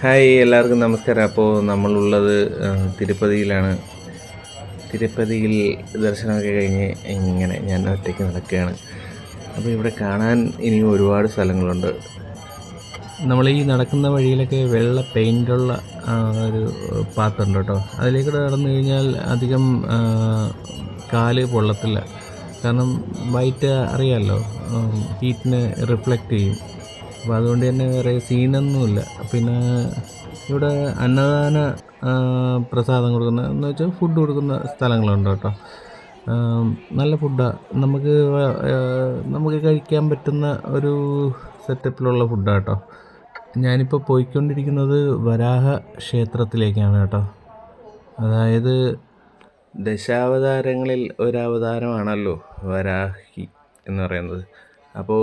Hi എല്ലാവർക്കും നമസ്കാരം. അപ്പോൾ നമ്മളുള്ളത് തിരുപ്പതിയിലാണ്. തിരുപ്പതിയിൽ ദർശനമൊക്കെ കഴിഞ്ഞ് ഇങ്ങനെ ഞാൻ ഒറ്റയ്ക്ക് നടക്കുകയാണ്. അപ്പോൾ ഇവിടെ കാണാൻ ഇനിയും ഒരുപാട് സ്ഥലങ്ങളുണ്ട്. നമ്മൾ ഈ നടക്കുന്ന വഴിയിലൊക്കെ വെള്ള പെയിന്റുള്ള ഒരു പാത്തുണ്ട് കേട്ടോ. അതിലേക്കൂടെ നടന്നു കഴിഞ്ഞാൽ അധികം കാൽ പൊള്ളത്തില്ല. കാരണം വൈറ്റ് അറിയാമല്ലോ ഹീറ്റിനെ റിഫ്ലക്റ്റ് ചെയ്യും. അപ്പോൾ അതുകൊണ്ട് തന്നെ വേറെ സീനൊന്നുമില്ല. പിന്നെ ഇവിടെ അന്നദാന പ്രസാദം കൊടുക്കുന്ന എന്ന് വെച്ചാൽ ഫുഡ് കൊടുക്കുന്ന സ്ഥലങ്ങളുണ്ട് കേട്ടോ. നല്ല ഫുഡാണ് നമുക്ക് നമുക്ക് കഴിക്കാൻ പറ്റുന്ന ഒരു സെറ്റപ്പിലുള്ള ഫുഡാണ് കേട്ടോ. ഞാനിപ്പോൾ പോയിക്കൊണ്ടിരിക്കുന്നത് വരാഹ ക്ഷേത്രത്തിലേക്കാണ് കേട്ടോ. അതായത് ദശാവതാരങ്ങളിൽ ഒരവതാരമാണല്ലോ വരാഹി എന്ന് പറയുന്നത്. അപ്പോൾ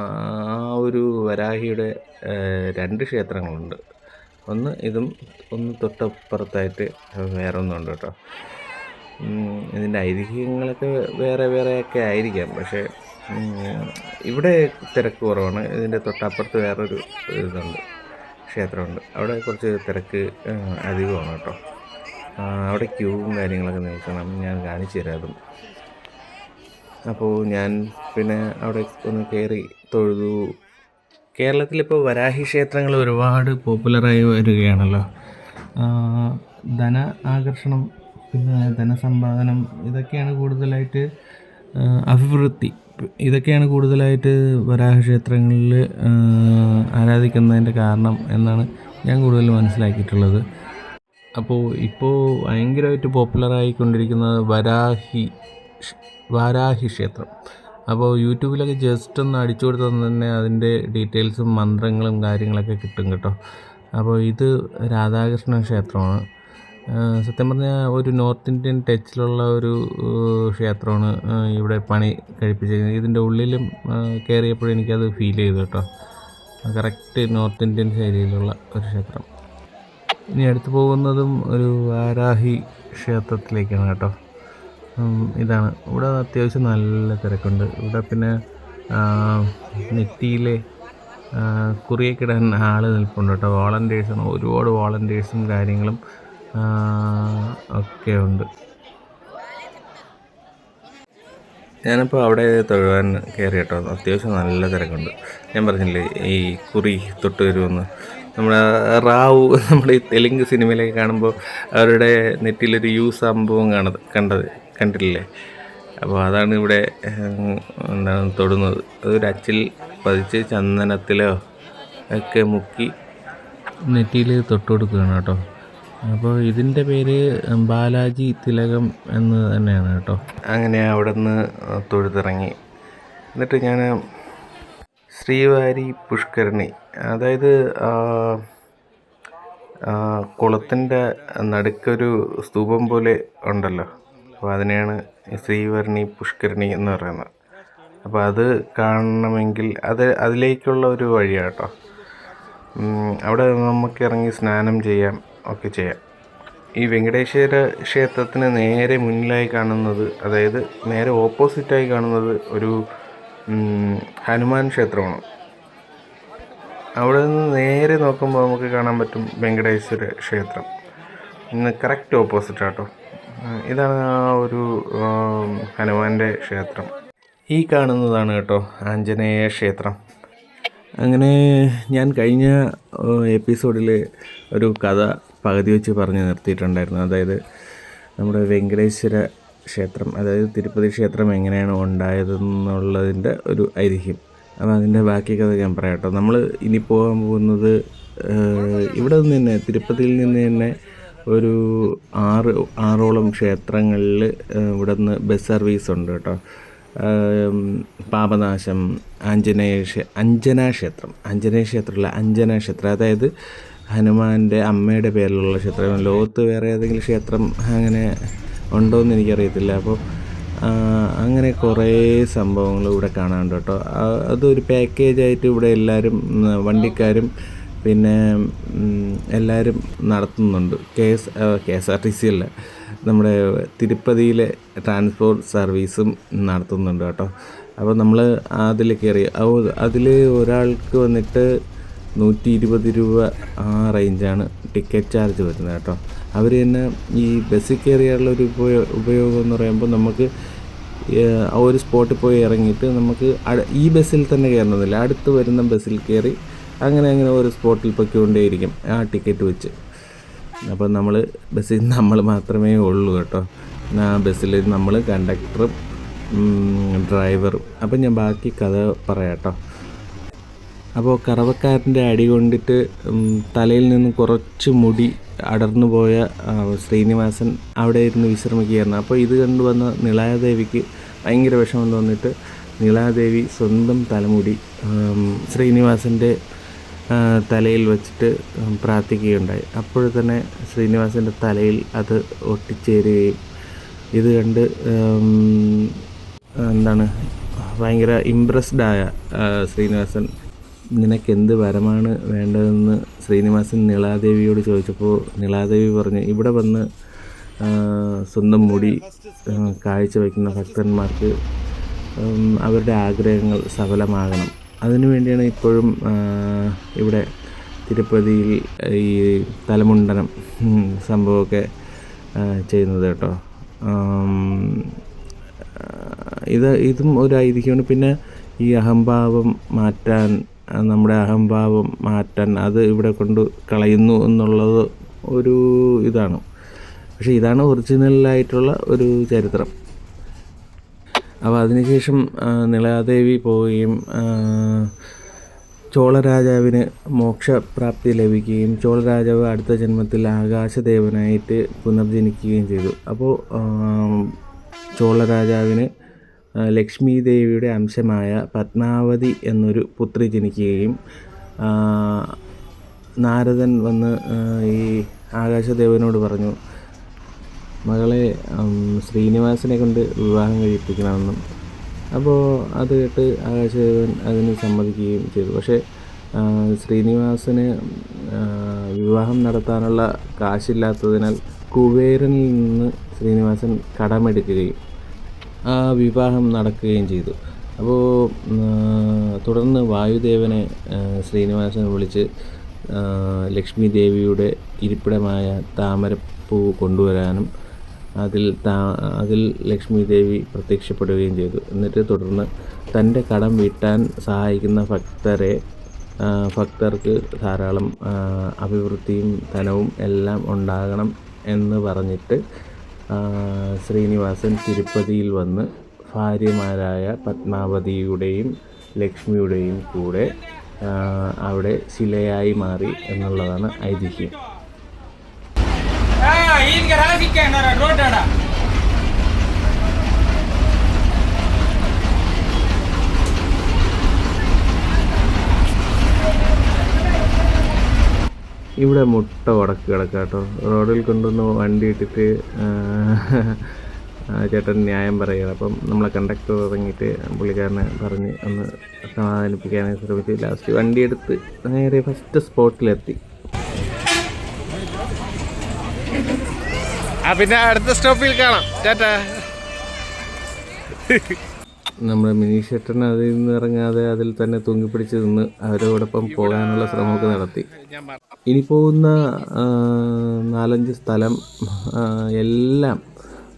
ആ ഒരു വരാഹിയുടെ രണ്ട് ക്ഷേത്രങ്ങളുണ്ട്. ഒന്ന് ഇതും ഒന്ന് തൊട്ടപ്പുറത്തായിട്ട് വേറൊന്നുണ്ട് കേട്ടോ. ഇതിന്റെ ഐതിഹ്യങ്ങളൊക്കെ വേറെ വേറെയൊക്കെ ആയിരിക്കാം. പക്ഷേ ഇവിടെ തിരക്ക് കുറവാണ്. ഇതിന്റെ തൊട്ടപ്പുറത്ത് വേറൊരു ഇതുണ്ട് ക്ഷേത്രമുണ്ട്. അവിടെ കുറച്ച് തിരക്ക് അധികമാണ് കേട്ടോ. അവിടെ ക്യൂവും കാര്യങ്ങളൊക്കെ നിൽക്കണം. ഞാൻ കാണിച്ചു തരാം അതും. അപ്പോൾ ഞാൻ പിന്നെ അവിടെ ഒന്ന് കയറി തൊഴുതു. കേരളത്തിലിപ്പോൾ വരാഹി ക്ഷേത്രങ്ങൾ ഒരുപാട് പോപ്പുലറായി വരികയാണല്ലോ. ധന ആകർഷണം പിന്നെ ധനസമ്പാദനം ഇതൊക്കെയാണ് കൂടുതലായിട്ട് അഭിവൃദ്ധി. ഇതൊക്കെയാണ് കൂടുതലായിട്ട് വരാഹി ക്ഷേത്രങ്ങളിൽ ആ, ആരാധിക്കുന്നതിന്റെ കാരണം എന്നാണ് ഞാൻ കൂടുതൽ മനസ്സിലാക്കിയിട്ടുള്ളത്. അപ്പോൾ ഇപ്പോൾ ഭയങ്കരമായിട്ട് പോപ്പുലറായിക്കൊണ്ടിരിക്കുന്നത് വരാഹി വാരാഹി ക്ഷേത്രം. അപ്പോൾ യൂട്യൂബിലൊക്കെ ജസ്റ്റ് ഒന്ന് അടിച്ചു കൊടുത്താൽ തന്നെ അതിന്റെ ഡീറ്റെയിൽസും മന്ത്രങ്ങളും കാര്യങ്ങളൊക്കെ കിട്ടും കേട്ടോ. അപ്പോൾ ഇത് രാധാകൃഷ്ണ ക്ഷേത്രമാണ്. സത്യം പറഞ്ഞാൽ ഒരു നോർത്ത് ഇന്ത്യൻ ടച്ചിലുള്ള ഒരു ക്ഷേത്രമാണ് ഇവിടെ പണി കഴിപ്പിച്ചിരിക്കുന്നത്. ഇതിന്റെ ഉള്ളിലും കയറിയപ്പോഴും എനിക്കത് ഫീൽ ചെയ്തു കേട്ടോ. കറക്റ്റ് നോർത്ത് ഇന്ത്യൻ ശൈലിയിലുള്ള ഒരു ക്ഷേത്രം. ഇനി അടുത്ത് പോകുന്നതും ഒരു വാരാഹി ക്ഷേത്രത്തിലേക്കാണ് കേട്ടോ. ഇതാണ്. ഇവിടെ അത്യാവശ്യം നല്ല തിരക്കുണ്ട്. ഇവിടെ പിന്നെ നെറ്റിയിലെ കുറിയൊക്കെ ഇടാൻ ആൾ നിൽപ്പുണ്ട് കേട്ടോ. വോളണ്ടിയേഴ്സാണ് ഒരുപാട് വോളണ്ടിയേഴ്സും കാര്യങ്ങളും ഒക്കെ ഉണ്ട്. ഞാനിപ്പോൾ അവിടെ തൊഴുവാൻ കയറി കേട്ടോ. അത്യാവശ്യം നല്ല തിരക്കുണ്ട്. ഞാൻ പറഞ്ഞില്ലേ ഈ കുറി തൊട്ട് വരുമെന്ന്. നമ്മുടെ റാവു നമ്മുടെ ഈ തെലുങ്ക് സിനിമയിലേക്ക് കാണുമ്പോൾ അവരുടെ നെറ്റിലൊരു യൂസ് സംഭവം കാണത് കണ്ടത്. കണ്ടിട്ടില്ലേ? അപ്പോൾ അതാണ് ഇവിടെ എന്താണ് തൊടുന്നത്. അതൊരു അച്ചിൽ പതിച്ച് ചന്ദനത്തിലോ ഒക്കെ മുക്കി നെറ്റിയിൽ തൊട്ട് കൊടുക്കുകയാണ് കേട്ടോ. അപ്പോൾ ഇതിന്റെ പേര് ബാലാജി തിലകം എന്ന് തന്നെയാണ് കേട്ടോ. അങ്ങനെ അവിടെ നിന്ന് തൊഴുതിറങ്ങി. എന്നിട്ട് ഞാൻ ശ്രീവാരി പുഷ്കരണി അതായത് കുളത്തിന്റെ നടുക്കൊരു സ്തൂപം പോലെ ഉണ്ടല്ലോ. അപ്പോൾ അതിനെയാണ് ശ്രീവർണി പുഷ്കരണി എന്ന് പറയുന്നത്. അപ്പോൾ അത് കാണണമെങ്കിൽ അത് അതിലേക്കുള്ള ഒരു വഴിയാണ് കേട്ടോ. അവിടെ നമുക്ക് ഇറങ്ങി സ്നാനം ചെയ്യാം ഒക്കെ ചെയ്യാം. ഈ വെങ്കടേശ്വര ക്ഷേത്രത്തിന് നേരെ മുന്നിലായി കാണുന്നത് അതായത് നേരെ ഓപ്പോസിറ്റായി കാണുന്നത് ഒരു ഹനുമാൻ ക്ഷേത്രമാണ്. അവിടെ നിന്ന് നേരെ നോക്കുമ്പോൾ നമുക്ക് കാണാൻ പറ്റും വെങ്കടേശ്വര ക്ഷേത്രം. ഇന്ന് കറക്റ്റ് ഓപ്പോസിറ്റ് ആട്ടോ ഇതാണ് ആ ഒരു ഹനുമാന്റെ ക്ഷേത്രം. ഈ കാണുന്നതാണ് കേട്ടോ ആഞ്ജനേയ ക്ഷേത്രം. അങ്ങനെ ഞാൻ കഴിഞ്ഞ എപ്പിസോഡിൽ ഒരു കഥ പകുതി വെച്ച് പറഞ്ഞു നിർത്തിയിട്ടുണ്ടായിരുന്നു. അതായത് നമ്മുടെ വെങ്കടേശ്വര ക്ഷേത്രം അതായത് തിരുപ്പതി ക്ഷേത്രം എങ്ങനെയാണ് ഉണ്ടായതെന്നുള്ളതിന്റെ ഒരു ഐതിഹ്യം. അപ്പോൾ അതിന്റെ ബാക്കി കഥ ഞാൻ പറയാം കേട്ടോ. നമ്മൾ ഇനി പോകാൻ പോകുന്നത് ഇവിടെ നിന്ന് തന്നെ തിരുപ്പതിയിൽ നിന്ന് തന്നെ ഒരു ആറ് ആറോളം ക്ഷേത്രങ്ങളിൽ ഇവിടെ നിന്ന് ബസ് സർവീസ് ഉണ്ട് കേട്ടോ. പാപനാശം ആഞ്ജനേയ അഞ്ജന ക്ഷേത്രം. ആഞ്ജനേയ ക്ഷേത്രമല്ല അഞ്ജന ക്ഷേത്രം. അതായത് ഹനുമാന്റെ അമ്മയുടെ പേരിലുള്ള ക്ഷേത്രം. ലോകത്ത് വേറെ ഏതെങ്കിലും ക്ഷേത്രം അങ്ങനെ ഉണ്ടോ എന്ന് എനിക്കറിയത്തില്ല അപ്പോൾ അങ്ങനെ കുറേ സംഭവങ്ങൾ ഇവിടെ കാണാനുണ്ട് കേട്ടോ. അതൊരു പാക്കേജായിട്ട് ഇവിടെ എല്ലാവരും വണ്ടിക്കാരും പിന്നെ എല്ലാവരും നടത്തുന്നുണ്ട്. K S K S R T C അല്ല. നമ്മുടെ തിരുപ്പതിയിലെ ട്രാൻസ്പോർട്ട് സർവീസും നടത്തുന്നുണ്ട് കേട്ടോ. അപ്പോൾ നമ്മൾ അതിൽ കയറി അതിൽ ഒരാൾക്ക് വന്നിട്ട് നൂറ്റി ഇരുപത് രൂപ ആ റേഞ്ചാണ് ടിക്കറ്റ് ചാർജ് വരുന്നത് കേട്ടോ. അവർ തന്നെ ഈ ബസ്സിൽ കയറിയുള്ള ഒരു ഉപയോ ഉപയോഗം എന്ന് പറയുമ്പോൾ നമുക്ക് ആ ഒരു സ്പോട്ടിൽ പോയി ഇറങ്ങിയിട്ട് നമുക്ക് ഈ ബസ്സിൽ തന്നെ കയറണമെന്നില്ല. അടുത്ത് വരുന്ന ബസ്സിൽ കയറി അങ്ങനെ അങ്ങനെ ഒരു സ്പോട്ടിൽ പൊയ്ക്കൊണ്ടേയിരിക്കും ആ ടിക്കറ്റ് വെച്ച്. അപ്പോൾ നമ്മൾ ബസ്സിൽ നമ്മൾ മാത്രമേ ഉള്ളൂ കേട്ടോ. ആ ബസ്സിൽ നമ്മൾ കണ്ടക്ടറും ഡ്രൈവറും. അപ്പം ഞാൻ ബാക്കി കഥ പറയാട്ടോ അപ്പോൾ കറവക്കാരന്റെ അടി കൊണ്ടിട്ട് തലയിൽ നിന്ന് കുറച്ച് മുടി അടർന്നു പോയ ശ്രീനിവാസൻ അവിടെ ഇരുന്ന് വിശ്രമിക്കുകയായിരുന്നു. അപ്പോൾ ഇത് കണ്ടു വന്ന നിളാദേവിക്ക് ഭയങ്കര വിഷമം തോന്നിയിട്ട് നിളാദേവി സ്വന്തം തലമുടി ശ്രീനിവാസന്റെ തലയിൽ വെച്ചിട്ട് പ്രാർത്ഥിക്കുകയുണ്ടായി. അപ്പോൾ തന്നെ ശ്രീനിവാസന്റെ തലയിൽ അത് ഒട്ടിച്ചേരുകയും ഇത് കണ്ട് എന്താണ് ഭയങ്കര ആയ ശ്രീനിവാസൻ നിനക്ക് എന്ത് വരമാണ് വേണ്ടതെന്ന് ശ്രീനിവാസൻ നിളാദേവിയോട് ചോദിച്ചപ്പോൾ നിളാദേവി പറഞ്ഞു ഇവിടെ വന്ന് സ്വന്തം മുടി കാഴ്ച കാഴ്ചവെക്കുന്ന ഭക്തന്മാർക്ക് അവരുടെ ആഗ്രഹങ്ങൾ സഫലമാകണം. അതിനുവേണ്ടിയാണ് ഇപ്പോഴും ഇവിടെ തിരുപ്പതിയിൽ ഈ തലമുണ്ടനം സംഭവമൊക്കെ ചെയ്യുന്നത് കേട്ടോ. ഇത് ഇതും ഒരു ഐതിഹ്യമാണ്. പിന്നെ ഈ അഹംഭാവം മാറ്റാൻ നമ്മുടെ അഹംഭാവം മാറ്റാൻ അത് ഇവിടെ കൊണ്ട് കളയുന്നു എന്നുള്ളത് ഒരു ഇതാണ്. പക്ഷേ ഇതാണ് ഒറിജിനലായിട്ടുള്ള ഒരു ചരിത്രം. അപ്പോൾ അതിനുശേഷം ആ, നിളാദേവി പോവുകയും ചോളരാജാവിന് മോക്ഷപ്രാപ്തി ലഭിക്കുകയും ചോളരാജാവ് അടുത്ത ജന്മത്തിൽ ആകാശദേവനായിട്ട് പുനർജനിക്കുകയും ചെയ്തു. അപ്പോൾ ചോളരാജാവിന് ലക്ഷ്മി ദേവിയുടെ അംശമായ പത്മാവതി എന്നൊരു പുത്രി ജനിക്കുകയും നാരദൻ വന്ന് ഈ ആകാശദേവനോട് പറഞ്ഞു മകളെ ശ്രീനിവാസിനെ കൊണ്ട് വിവാഹം കഴിപ്പിക്കണമെന്നും അപ്പോൾ അത് കേട്ട് ആകാശദേവൻ അതിന് സമ്മതിക്കുകയും ചെയ്തു. പക്ഷേ ശ്രീനിവാസന് വിവാഹം നടത്താനുള്ള കാശില്ലാത്തതിനാൽ കുബേരനിൽ നിന്ന് ശ്രീനിവാസൻ കടമെടുക്കുകയും ആ വിവാഹം നടക്കുകയും ചെയ്തു. അപ്പോൾ തുടർന്ന് വായുദേവനെ ശ്രീനിവാസൻ വിളിച്ച് ലക്ഷ്മി ദേവിയുടെ ഇരിപ്പിടമായ താമരപ്പൂ കൊണ്ടുവരാനും അതിൽ അതിൽ ലക്ഷ്മി ദേവി പ്രത്യക്ഷപ്പെടുകയും ചെയ്തു. എന്നിട്ട് തുടർന്ന് തന്റെ കടം വീട്ടാൻ സഹായിക്കുന്ന ഭക്തരെ ഭക്തർക്ക് ധാരാളം അഭിവൃദ്ധിയും ധനവും എല്ലാം ഉണ്ടാകണം എന്ന് പറഞ്ഞിട്ട് ശ്രീനിവാസൻ തിരുപ്പതിയിൽ വന്ന് ഭാര്യമാരായ പത്മാവതിയുടെയും ലക്ഷ്മിയുടെയും കൂടെ അവിടെ ശിലയായി മാറി എന്നുള്ളതാണ് ഐതിഹ്യം. ಈನ್ ರಾಜಿಕೆ ರೋಡ್ ಆಡ ഇവിടെ മുട്ട ഉടക്ക് കിടക്കുക കേട്ടോ റോഡിൽ കൊണ്ടുവന്ന് വണ്ടി ഇട്ടിട്ട് ആ, ആ ചേട്ടൻ ന്യായം പറയുകയാണ് അപ്പം നമ്മളെ കണ്ടക്ടർ ഇറങ്ങിയിട്ട് പുള്ളിക്കാരനെ പറഞ്ഞ് ഒന്ന് സമാധാനിപ്പിക്കാനായി ശ്രമിച്ച് ലാസ്റ്റ് വണ്ടി എടുത്ത് നേരെ ഫസ്റ്റ് സ്പോട്ടിലെത്തി ആ പിന്നെ അടുത്ത സ്റ്റോപ്പിൽ കാണാം. ടാറ്റാ. നമ്മുടെ മിനി ഷെട്ടൻ അതിൽ നിന്ന് ഇറങ്ങാതെ അതിൽ തന്നെ തൂങ്ങിപ്പിടിച്ച് നിന്ന് അവരോടൊപ്പം പോകാനുള്ള ശ്രമമൊക്കെ നടത്തി. ഇനി പോകുന്ന നാലഞ്ച് സ്ഥലം എല്ലാം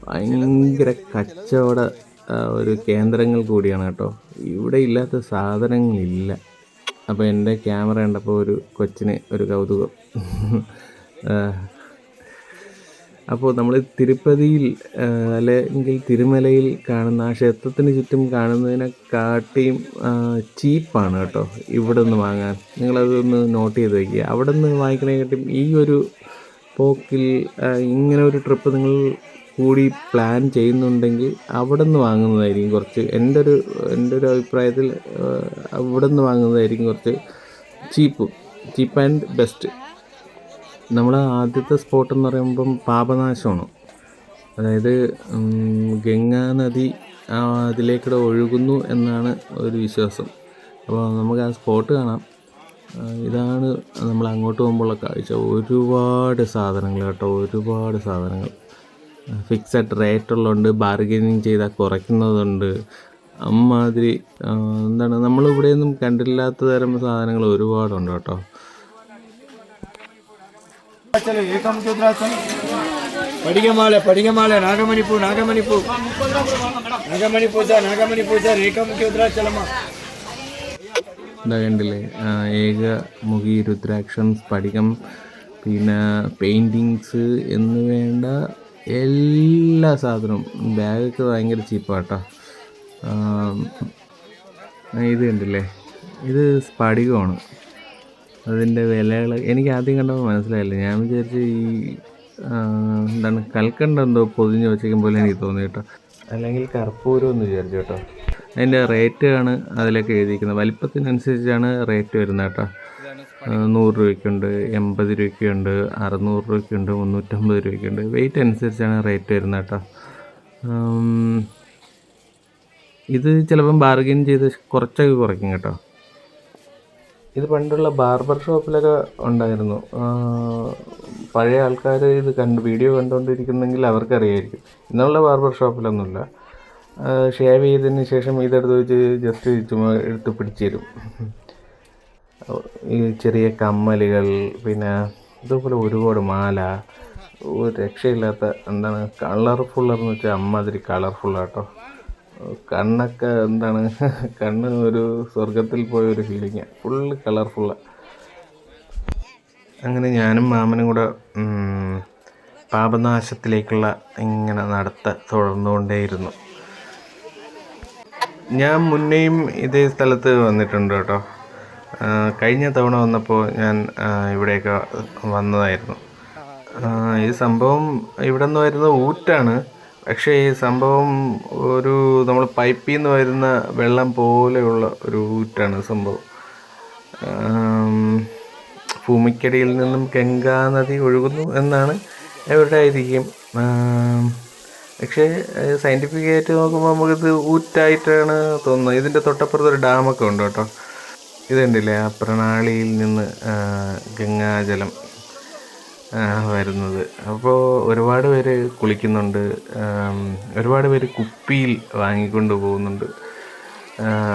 ഭയങ്കര കച്ചവട ഒരു കേന്ദ്രങ്ങൾ കൂടിയാണ് കേട്ടോ. ഇവിടെ ഇല്ലാത്ത സാധനങ്ങളില്ല. അപ്പോൾ എന്റെ ക്യാമറ കണ്ടപ്പോൾ ഒരു കൊച്ചിന് ഒരു കൗതുകം. അപ്പോൾ നമ്മൾ തിരുപ്പതിയിൽ അല്ലെങ്കിൽ തിരുമലയിൽ കാണുന്ന ആ ക്ഷേത്രത്തിന് ചുറ്റും കാണുന്നതിനെക്കാട്ടിയും ചീപ്പാണ് കേട്ടോ ഇവിടെ നിന്ന് വാങ്ങാൻ. നിങ്ങളതൊന്ന് നോട്ട് ചെയ്ത് വയ്ക്കുക അവിടെ നിന്ന് വാങ്ങിക്കണേക്കാട്ടും ഈ ഒരു പോക്കിൽ ഇങ്ങനെ ഒരു ട്രിപ്പ് നിങ്ങൾ കൂടി പ്ലാൻ ചെയ്യുന്നുണ്ടെങ്കിൽ അവിടെ നിന്ന് വാങ്ങുന്നതായിരിക്കും കുറച്ച്. എന്റെ ഒരു എന്റെ ഒരു അഭിപ്രായത്തിൽ അവിടെ നിന്ന് വാങ്ങുന്നതായിരിക്കും കുറച്ച് ചീപ്പ് ചീപ്പ് ആൻഡ് ബെസ്റ്റ് നമ്മൾ ആദ്യത്തെ സ്പോട്ട് എന്ന് പറയുമ്പം പാപനാശമാണ്. അതായത് ഗംഗാ നദി അതിലേക്കൂടെ ഒഴുകുന്നു എന്നാണ് ഒരു വിശ്വാസം. അപ്പോൾ നമുക്ക് ആ സ്പോട്ട് കാണാം. ഇതാണ് നമ്മൾ അങ്ങോട്ട് പോകുമ്പോഴുള്ള കാഴ്ച. ഒരുപാട് സാധനങ്ങൾ കേട്ടോ ഒരുപാട് സാധനങ്ങൾ. ഫിക്സഡ് റേറ്റ് ഉള്ളതുണ്ട് ബാർഗനിങ് ചെയ്താൽ കുറയ്ക്കുന്നതുണ്ട്. അമ്മാതിരി എന്താണ് നമ്മളിവിടെയൊന്നും കണ്ടില്ലാത്ത തരം സാധനങ്ങൾ ഒരുപാടുണ്ട് കേട്ടോ. ಪಡಿಗೆಮಾಲೆ ಪಡಿಗೆಮಾಲೆ ನಾಗಮಣಿಪು ನಾಗಮಣಿಪು ನಾಗಮಣಿ ಪೂಜಾ ನಾಗಮಣಿ ಪೂಜಾ ರೇಖಾಮುಖಿ ರುದ್ರಾಚಲಮ್ಮ എന്താ കണ്ടില്ലേ ആ, ഏകമുഖി രുദ്രാക്ഷം സ്ഫടികം പിന്നെ പെയിൻറ്റിങ്സ് എന്ന് വേണ്ട എല്ലാ സാധനവും ബാഗൊക്കെ ഭയങ്കര ചീപ്പാട്ടോ ഇത് കണ്ടില്ലേ ഇത് സ്ഫടികമാണ് അതിന്റെ വിലകൾ എനിക്ക് ആദ്യം കണ്ടപ്പോൾ മനസ്സിലായില്ല. ഞാൻ വിചാരിച്ചു ഈ എന്താണ് കൽക്കണ്ട എന്തോ പൊതിഞ്ഞ് വെച്ചേക്കും പോലെ എനിക്ക് തോന്നി കേട്ടോ. അല്ലെങ്കിൽ കർപ്പൂരം എന്ന് വിചാരിച്ചു കേട്ടോ. അതിന്റെ റേറ്റ് ആണ് അതിലൊക്കെ എഴുതിയിരിക്കുന്നത്. വലിപ്പത്തിനനുസരിച്ചാണ് റേറ്റ് വരുന്നത് കേട്ടോ. നൂറ് രൂപയ്ക്കുണ്ട് എൺപത് രൂപയ്ക്കുണ്ട് അറുന്നൂറ് രൂപയ്ക്കുണ്ട് മുന്നൂറ്റമ്പത് രൂപയ്ക്കുണ്ട്. വെയിറ്റ് അനുസരിച്ചാണ് റേറ്റ് വരുന്നത് കേട്ടോ. ഇത് ചിലപ്പം ബാർഗെയിൻ ചെയ്ത് കുറച്ചൊക്കെ കുറയ്ക്കും കേട്ടോ. ഇത് പണ്ടുള്ള ബാർബർ ഷോപ്പിലൊക്കെ ഉണ്ടായിരുന്നു. പഴയ ആൾക്കാർ ഇത് കണ്ട് വീഡിയോ കണ്ടുകൊണ്ടിരിക്കുന്നെങ്കിൽ അവർക്കറിയായിരിക്കും. ഇന്നുള്ള ബാർബർ ഷോപ്പിലൊന്നുമില്ല ഷേവ് ചെയ്തതിന് ശേഷം ഇതെടുത്ത് വെച്ച് ജസ്റ്റ് ചുമ്മാ എടുത്ത് പിടിച്ചു തരും ഈ ചെറിയ കമ്മലുകൾ പിന്നെ ഇതുപോലെ ഒരുപാട് മാല ഒരു രക്ഷയില്ലാത്ത എന്താണ് കളർഫുള്ളെന്ന് വെച്ചാൽ അമ്മാതിരി കളർഫുള്ളാട്ടോ കണ്ണൊക്കെ എന്താണ്? കണ്ണ് ഒരു സ്വർഗത്തിൽ പോയ ഒരു ഫീലിങ് ഫുള്ള് കളർഫുള്ളാണ് അങ്ങനെ ഞാനും മാമനും കൂടെ പാപനാശത്തിലേക്കുള്ള ഇങ്ങനെ നടത്ത തുടർന്നുകൊണ്ടേയിരുന്നു. ഞാൻ മുന്നേയും ഇതേ സ്ഥലത്ത് വന്നിട്ടുണ്ട് കേട്ടോ. കഴിഞ്ഞ തവണ വന്നപ്പോൾ ഞാൻ ഇവിടെയൊക്കെ വന്നതായിരുന്നു. ഈ സംഭവം ഇവിടെ നിന്ന് വരുന്ന ഊറ്റാണ്. പക്ഷേ ഈ സംഭവം ഒരു നമ്മൾ പൈപ്പിൽ നിന്ന് വരുന്ന വെള്ളം പോലെയുള്ള ഒരു ഊറ്റാണ് സംഭവം. ഭൂമിക്കടിയിൽ നിന്നും ഗംഗാ നദി ഒഴുകുന്നു എന്നാണ് എവിടെ ആയിരിക്കും പക്ഷേ സയന്റിഫിക് ആയിട്ട് നോക്കുമ്പോൾ നമുക്കിത് ഊറ്റായിട്ടാണ് തോന്നുന്നത്. ഇതിന്റെ തൊട്ടപ്പുറത്ത് ഒരു ഡാമൊക്കെ ഉണ്ട് കേട്ടോ. ഇതുണ്ടല്ലേ ആ പ്രണാളിയിൽ നിന്ന് ഗംഗാജലം. വരുന്നത്. അപ്പോൾ ഒരുപാട് പേര് കുളിക്കുന്നുണ്ട്. ഒരുപാട് പേര് കുപ്പിയിൽ വാങ്ങിക്കൊണ്ട് പോകുന്നുണ്ട്.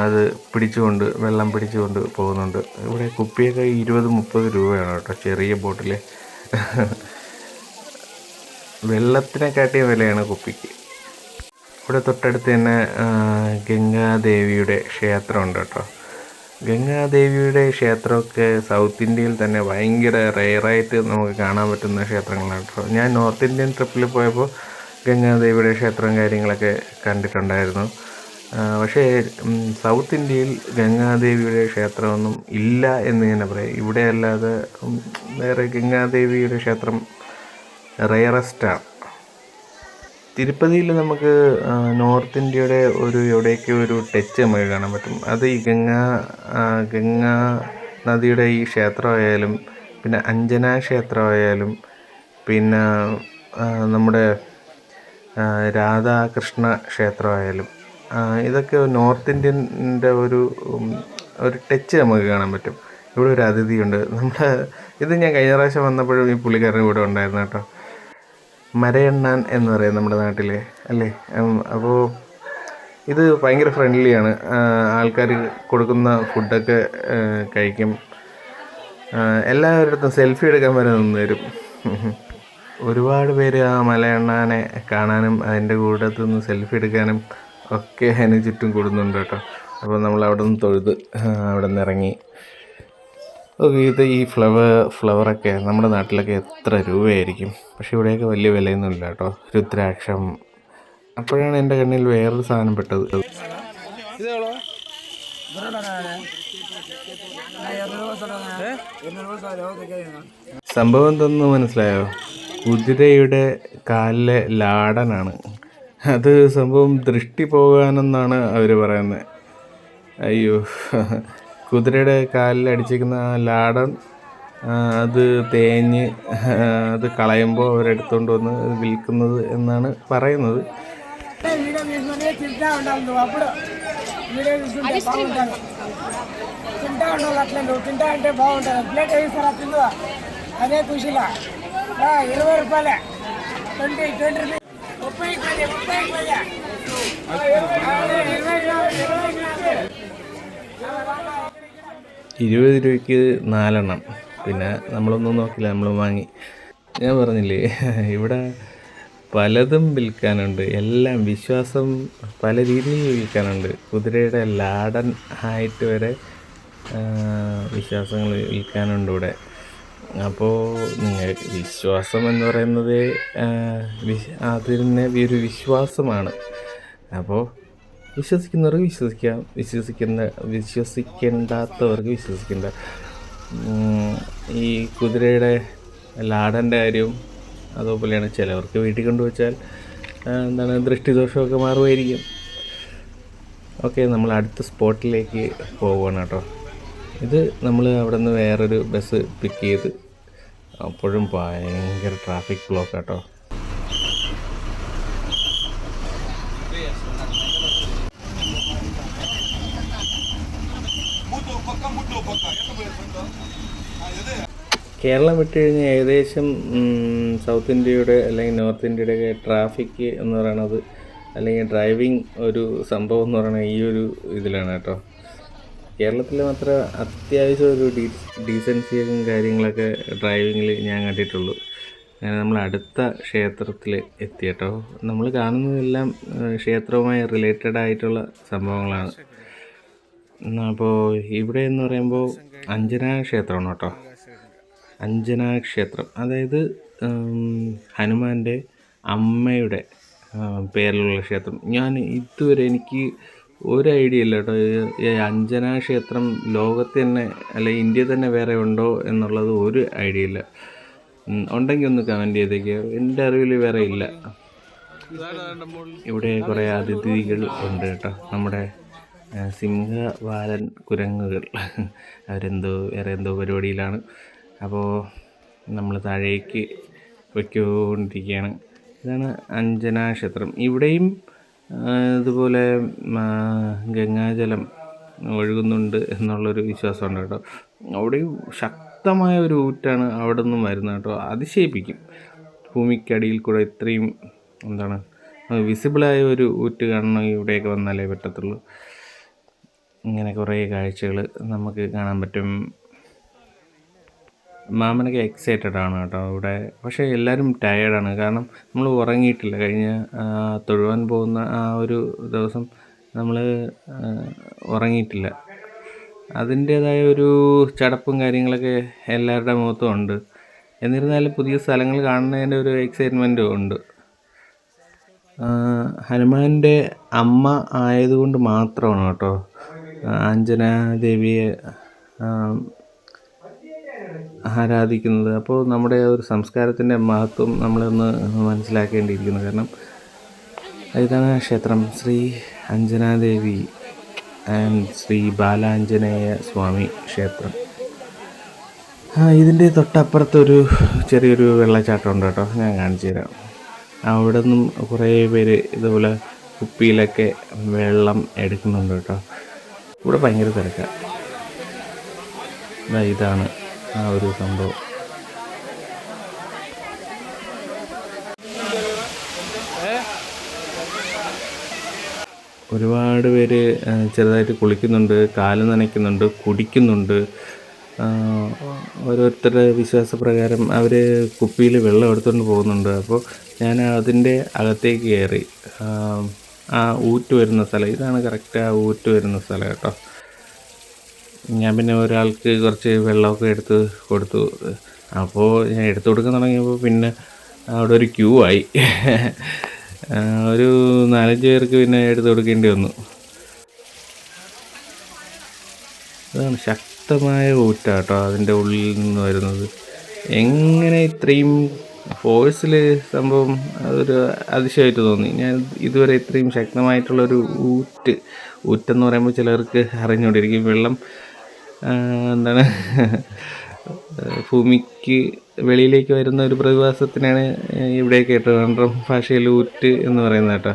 അത് പിടിച്ചുകൊണ്ട് വെള്ളം പിടിച്ചുകൊണ്ട് പോകുന്നുണ്ട്. ഇവിടെ കുപ്പിയൊക്കെ ഇരുപത് മുപ്പത് രൂപയാണ് കേട്ടോ ചെറിയ ബോട്ടിൽ വെള്ളത്തിനെക്കാട്ടിയ വിലയാണ് കുപ്പിക്ക്. ഇവിടെ തൊട്ടടുത്ത് തന്നെ ഗംഗാദേവിയുടെ ക്ഷേത്രമുണ്ട് കേട്ടോ. ഗംഗാദേവിയുടെ ക്ഷേത്രമൊക്കെ സൗത്ത് ഇന്ത്യയിൽ തന്നെ ഭയങ്കര റെയറായിട്ട് നമുക്ക് കാണാൻ പറ്റുന്ന ക്ഷേത്രങ്ങളാണ് കേട്ടോ. ഞാൻ നോർത്ത് ഇന്ത്യൻ ട്രിപ്പിൽ പോയപ്പോൾ ഗംഗാദേവിയുടെ ക്ഷേത്രം കാര്യങ്ങളൊക്കെ കണ്ടിട്ടുണ്ടായിരുന്നു. പക്ഷേ സൗത്ത് ഇന്ത്യയിൽ ഗംഗാദേവിയുടെ ക്ഷേത്രമൊന്നും ഇല്ല എന്ന് തന്നെ പറയാം. ഇവിടെ അല്ലാതെ വേറെ ഗംഗാദേവിയുടെ ക്ഷേത്രം റെയറസ്റ്റാണ് തിരുപ്പതിയിൽ നമുക്ക് നോർത്ത് ഇന്ത്യയുടെ ഒരു എവിടെയൊക്കെ ഒരു ടച്ച് നമുക്ക് കാണാൻ പറ്റും. അത് ഈ ഗംഗ ഗംഗ നദിയുടെ ഈ ക്ഷേത്രമായാലും പിന്നെ അഞ്ജന ക്ഷേത്രമായാലും പിന്നെ നമ്മുടെ രാധാകൃഷ്ണ ക്ഷേത്രമായാലും ഇതൊക്കെ നോർത്ത് ഇന്ത്യന്റെ ഒരു ഒരു ടച്ച് നമുക്ക് കാണാൻ പറ്റും. ഇവിടെ ഒരു അതിഥിയുണ്ട്. നമ്മുടെ ഇത് ഞാൻ കഴിഞ്ഞ പ്രാവശ്യം വന്നപ്പോഴും ഈ പുള്ളിക്കാരൻ ഇവിടെ ഉണ്ടായിരുന്നു കേട്ടോ. മരയെണ്ണാൻ എന്ന് പറയും നമ്മുടെ നാട്ടിലെ അല്ലേ? അപ്പോൾ ഇത് ഭയങ്കര ഫ്രണ്ട്ലിയാണ് ആൾക്കാർ കൊടുക്കുന്ന ഫുഡൊക്കെ കഴിക്കും. എല്ലാവരുടെ സെൽഫി എടുക്കാൻ വരെ നിന്ന് തരും ഒരുപാട് പേര് ആ മലയണ്ണാനെ കാണാനും അതിന്റെ കൂട്ടത്തു നിന്ന് സെൽഫി എടുക്കാനും ഒക്കെ അതിന് ചുറ്റും കൂടുന്നുണ്ട് കേട്ടോ. അപ്പോൾ നമ്മൾ അവിടെ നിന്ന് തൊഴുത് അവിടെ നിന്ന് ഇറങ്ങി. ഇത് ഈ ഫ്ലവർ ഫ്ലവറൊക്കെ നമ്മുടെ നാട്ടിലൊക്കെ എത്ര രൂപയായിരിക്കും? പക്ഷെ ഇവിടെയൊക്കെ വലിയ വിലയൊന്നും ഇല്ല കേട്ടോ. രുദ്രാക്ഷം. അപ്പോഴാണ് എന്റെ കണ്ണിൽ വേറൊരു സാധനം പെട്ടത്. സംഭവം എന്തെന്ന് മനസ്സിലായോ? കുതിരയുടെ കാലിലെ ലാടനാണ്. അത് സംഭവം ദൃഷ്ടി പോകാനെന്നാണ് അവർ പറയുന്നത്. അയ്യോ. കുതിരയുടെ കാലിൽ അടിച്ചിരിക്കുന്ന ലാടൻ അത് തേഞ്ഞ് അത് കളയുമ്പോൾ അവരെടുത്തുകൊണ്ട് വന്ന് വിൽക്കുന്നത് എന്നാണ് പറയുന്നത്. తింటా ఉండాలి అట్లా నువ్వు తింటా అంటే ఇరవై రూపాయలే ట్వంటీ ట్వంటీ రూపీస్ ముప్పై ముప్పై ఇరవై ఇరవై ഇരുപത് രൂപയ്ക്ക് നാലെണ്ണം. പിന്നെ നമ്മളൊന്നും നോക്കില്ല നമ്മൾ വാങ്ങി. ഞാൻ പറഞ്ഞില്ലേ ഇവിടെ പലതും വിൽക്കാനുണ്ട്. എല്ലാം വിശ്വാസം പല രീതിയിൽ വിൽക്കാനുണ്ട്. കുതിരയുടെ ലാടൻ ആയിട്ട് വരെ വിശ്വാസങ്ങൾ വിൽക്കാനുണ്ട് ഇവിടെ. അപ്പോൾ നിങ്ങൾ വിശ്വാസം എന്ന് പറയുന്നത് അതിനെ ഒരു വിശ്വാസമാണ്. അപ്പോൾ വിശ്വസിക്കുന്നവർക്ക് വിശ്വസിക്കാം. വിശ്വസിക്കുന്ന വിശ്വസിക്കേണ്ടാത്തവർക്ക് വിശ്വസിക്കേണ്ട. ഈ കുതിരയുടെ ലാടന്റെ കാര്യവും അതുപോലെയാണ് ചിലവർക്ക് വീട്ടിൽ കൊണ്ടുവച്ചാൽ എന്താണ് ദൃഷ്ടിദോഷമൊക്കെ മാറുമായിരിക്കും. ഓക്കെ നമ്മൾ അടുത്ത സ്പോട്ടിലേക്ക് പോവുകയാണ് കേട്ടോ. ഇത് നമ്മൾ അവിടെ നിന്ന് വേറൊരു ബസ് പിക്ക് ചെയ്ത് അപ്പോഴും ഭയങ്കര ട്രാഫിക് ബ്ലോക്ക് കേട്ടോ കേരളം വിട്ട് കഴിഞ്ഞാൽ ഏകദേശം സൗത്ത് ഇന്ത്യയുടെ അല്ലെങ്കിൽ നോർത്ത് ഇന്ത്യയുടെ ട്രാഫിക് എന്ന് പറയണത് അല്ലെങ്കിൽ ഡ്രൈവിംഗ് ഒരു സംഭവം എന്ന് പറയുന്നത് ഈ ഒരു ഇതിലാണ് കേട്ടോ. കേരളത്തിൽ മാത്രം അത്യാവശ്യം ഒരു ഡീ ഡീസൻസിയും കാര്യങ്ങളൊക്കെ ഡ്രൈവിങ്ങിൽ ഞാൻ കണ്ടിട്ടുള്ളൂ. അങ്ങനെ നമ്മൾ അടുത്ത ക്ഷേത്രത്തിൽ എത്തി കേട്ടോ. നമ്മൾ കാണുന്നതെല്ലാം ക്ഷേത്രവുമായി റിലേറ്റഡ് ആയിട്ടുള്ള സംഭവങ്ങളാണ്. അപ്പോൾ ഇവിടെ എന്ന് പറയുമ്പോൾ അഞ്ജന ക്ഷേത്രമാണ് കേട്ടോ. അഞ്ജന ക്ഷേത്രം അതായത് ഹനുമാന്റെ അമ്മയുടെ പേരിലുള്ള ക്ഷേത്രം. ഞാൻ ഇതുവരെ എനിക്ക് ഒരു ഐഡിയ ഇല്ല കേട്ടോ. ഈ അഞ്ജന ക്ഷേത്രം ലോകത്ത് തന്നെ അല്ലെ ഇന്ത്യ തന്നെ വേറെ ഉണ്ടോ എന്നുള്ളത് ഒരു ഐഡിയ ഇല്ല. ഉണ്ടെങ്കിൽ ഒന്ന് കമന്റ് ചെയ്തേക്കുക എന്റെ അറിവിൽ വേറെ ഇല്ല. ഇവിടെ കുറേ അതിഥികൾ ഉണ്ട് കേട്ടോ. നമ്മുടെ സിംഹവാലൻ കുരങ്ങുകൾ. അവരെന്തോ വേറെ എന്തോ പരിപാടിയിലാണ്. അപ്പോൾ നമ്മൾ താഴേക്ക് വയ്ക്കൊണ്ടിരിക്കുകയാണ് ഇതാണ് അഞ്ജന ക്ഷേത്രം. ഇവിടെയും ഇതുപോലെ ഗംഗാജലം ഒഴുകുന്നുണ്ട് എന്നുള്ളൊരു വിശ്വാസമുണ്ട് കേട്ടോ. അവിടെയും ശക്തമായ ഒരു ഊറ്റാണ് അവിടെ നിന്നും വരുന്നത് കേട്ടോ. അതിശയിപ്പിക്കും. ഭൂമിക്കടിയിൽ കൂടെ ഇത്രയും എന്താണ് വിസിബിളായ ഒരു ഊറ്റ് കാണണമെങ്കിൽ ഇവിടെയൊക്കെ വന്നാലേ പറ്റത്തുള്ളൂ. ഇങ്ങനെ കുറേ കാഴ്ചകൾ നമുക്ക് കാണാൻ പറ്റും. മാമനൊക്കെ എക്സൈറ്റഡ് ആണ് കേട്ടോ ഇവിടെ പക്ഷേ എല്ലാവരും ടയേർഡാണ് കാരണം നമ്മൾ ഉറങ്ങിയിട്ടില്ല. കഴിഞ്ഞ തൊഴുവാൻ പോകുന്ന ആ ഒരു ദിവസം നമ്മൾ ഉറങ്ങിയിട്ടില്ല. അതിന്റേതായ ഒരു ചടപ്പും കാര്യങ്ങളൊക്കെ എല്ലാവരുടെ മുഖത്തും ഉണ്ട്. എന്നിരുന്നാലും പുതിയ സ്ഥലങ്ങൾ കാണുന്നതിന്റെ ഒരു എക്സൈറ്റ്മെന്റും ഉണ്ട്. ഹനുമാന്റെ അമ്മ ആയതുകൊണ്ട് മാത്രമാണ് കേട്ടോ ആഞ്ജന ദേവിയെ ആരാധിക്കുന്നത്. അപ്പോൾ നമ്മുടെ ഒരു സംസ്കാരത്തിന്റെ മഹത്വം നമ്മളൊന്ന് മനസ്സിലാക്കേണ്ടിയിരിക്കുന്നു. കാരണം ഇതാണ് ക്ഷേത്രം ശ്രീ അഞ്ജനാദേവി ആൻഡ് ശ്രീ ബാലാഞ്ജനേയ സ്വാമി ക്ഷേത്രം. ഇതിന്റെ തൊട്ടപ്പുറത്തൊരു ചെറിയൊരു വെള്ളച്ചാട്ടം ഉണ്ട് കേട്ടോ. ഞാൻ കാണിച്ചു തരാം. അവിടെ നിന്നും കുറേ പേര് ഇതുപോലെ കുപ്പിയിലൊക്കെ വെള്ളം എടുക്കുന്നുണ്ട് കേട്ടോ. ഇവിടെ ഭയങ്കര തിരക്കാണ് ഇതാണ് ആ ഒരു സംഭവം. ഒരുപാട് പേര് ചെറുതായിട്ട് കുളിക്കുന്നുണ്ട് കാൽ നനയ്ക്കുന്നുണ്ട് കുടിക്കുന്നുണ്ട്. ഓരോരുത്തരുടെ വിശ്വാസപ്രകാരം അവർ കുപ്പിയിൽ വെള്ളം എടുത്തുകൊണ്ട് പോകുന്നുണ്ട്. അപ്പോൾ ഞാൻ അതിന്റെ അകത്തേക്ക് കയറി. ആ ഊറ്റ് വരുന്ന സ്ഥലം. ഇതാണ് കറക്റ്റ് ആ ഊറ്റ് വരുന്ന സ്ഥലം കേട്ടോ. ഞാൻ പിന്നെ ഒരാൾക്ക് കുറച്ച് വെള്ളമൊക്കെ എടുത്ത് കൊടുത്തു. അപ്പോൾ ഞാൻ എടുത്തു കൊടുക്കാൻ തുടങ്ങിയപ്പോൾ പിന്നെ അവിടെ ഒരു ക്യൂ ആയി. ഒരു നാലഞ്ച് പേർക്ക് പിന്നെ എടുത്തു കൊടുക്കേണ്ടി വന്നു. അതാണ് ശക്തമായ ഊറ്റാട്ടോ അതിന്റെ ഉള്ളിൽ നിന്ന് വരുന്നത്. എങ്ങനെ ഇത്രയും ഫോഴ്സിൽ സംഭവം അതൊരു അതിശയമായിട്ട് തോന്നി. ഞാൻ ഇതുവരെ ഇത്രയും ശക്തമായിട്ടുള്ളൊരു ഊറ്റ് ഊറ്റെന്ന് പറയുമ്പോൾ ചിലർക്ക് അറിഞ്ഞുകൊണ്ടിരിക്കും. വെള്ളം എന്താണ്? ഭൂമിക്ക് വെളിയിലേക്ക് വരുന്ന ഒരു പ്രതിഭാസത്തിനാണ് ഇവിടെ കേട്ടത്. ട്രിവാൻഡ്രം ഭാഷയിൽ ഊറ്റ് എന്ന് പറയുന്നത് കേട്ടോ.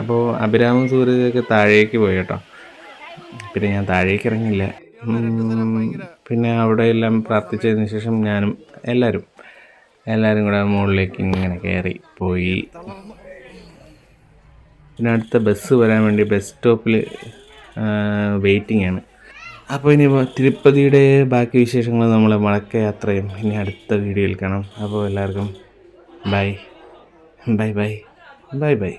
അപ്പോൾ അഭിരാമം സൂര്യയൊക്കെ താഴേക്ക് പോയി കേട്ടോ. പിന്നെ ഞാൻ താഴേക്ക് ഇറങ്ങില്ല പിന്നെ അവിടെ എല്ലാം പ്രാർത്ഥിച്ചതിന് ശേഷം ഞാനും എല്ലാവരും എല്ലാവരും കൂടെ മുകളിലേക്ക് ഇങ്ങനെ കയറി പോയി. പിന്നെ അടുത്ത ബസ് വരാൻ വേണ്ടി ബസ് സ്റ്റോപ്പിൽ വെയിറ്റിംഗ് ആണ്. അപ്പോൾ ഇനി തിരുപ്പതിയുടെ ബാക്കി വിശേഷങ്ങൾ നമ്മൾ മടക്ക യാത്രയും ഇനി അടുത്ത വീഡിയോയിൽ കാണാം. അപ്പോൾ എല്ലാവർക്കും bye. Bye bye. Bye bye.